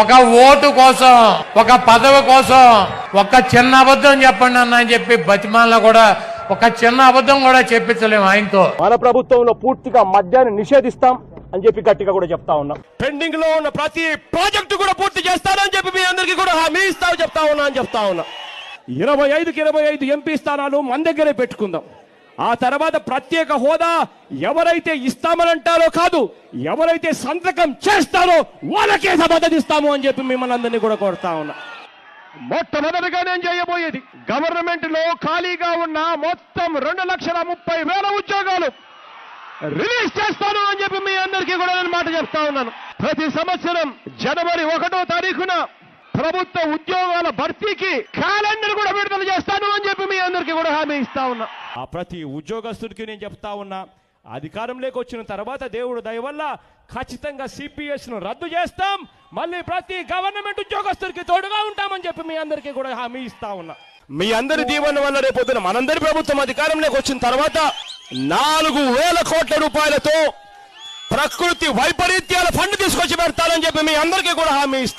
ఒక ఓటు కోసం ఒక పదవి కోసం ఒక చిన్న అబద్ధం చెప్పండి అన్న అని చెప్పి బతిమాల కూడా ఒక చిన్న అబద్ధం కూడా చెప్పించలేము ఆయనతో. మన ప్రభుత్వంలో పూర్తిగా మద్యాన్ని నిషేధిస్తాం అని చెప్పి గట్టిగా కూడా చెప్తా ఉన్నాం. పెండింగ్లో ఉన్న ప్రతి ప్రాజెక్టు కూడా పూర్తి చేస్తానని చెప్పి మీ అందరికీ కూడా హామీ ఇస్తావు చెప్తా ఉన్నా అని చెప్తా ఉన్నా. ఇరవై ఐదుకి ఇరవై ఐదు ఎంపీ స్థానాలు మన దగ్గరే పెట్టుకుందాం. ఆ తర్వాత ప్రత్యేక హోదా ఎవరైతే ఇస్తామనంటారో కాదు ఎవరైతే సంతకం చేస్తారో వాళ్ళకే మద్దతు ఇస్తాము అని చెప్పి మిమ్మల్ని అందరినీ కూడా కోరుతా ఉన్నా. మొట్టమొదటిగా నేను చేయబోయేది గవర్నమెంట్లో ఖాళీగా ఉన్న మొత్తం రెండు లక్షల ముప్పై వేల ఉద్యోగాలు రిలీజ్ చేస్తాను అని చెప్పి మీ అందరికీ కూడా నేను మాట చెప్తా ఉన్నాను. ప్రతి సంవత్సరం జనవరి ఒకటో తారీఖున ప్రభుత్వ ఉద్యోగాల భర్తీకి క్యాలెండర్ కూడా విడుదల చేస్తాను అని చెప్పి మీ అందరికీ కూడా హామీ ఇస్తా ఉన్నా. ఆ ప్రతి ఉద్యోగస్తుడికి నేను చెప్తా ఉన్నా అధికారంలోకి వచ్చిన తర్వాత దేవుడు దయ వల్ల ఖచ్చితంగా సిపిఎస్ను రద్దు చేస్తాం. మళ్ళీ ప్రతి గవర్నమెంట్ ఉద్యోగస్తుడికి తోడుగా ఉంటామని చెప్పి మీ అందరికీ కూడా హామీ ఇస్తా ఉన్నా. మీ అందరి దీవెన వల్ల రేపొద్దున మనందరి ప్రభుత్వం అధికారంలోకి వచ్చిన తర్వాత నాలుగు వేల కోట్ల రూపాయలతో ప్రకృతి వైపరీత్యాల ఫండ్ తీసుకొచ్చి పెడతానని చెప్పి మీ అందరికీ కూడా హామీ ఇస్తాం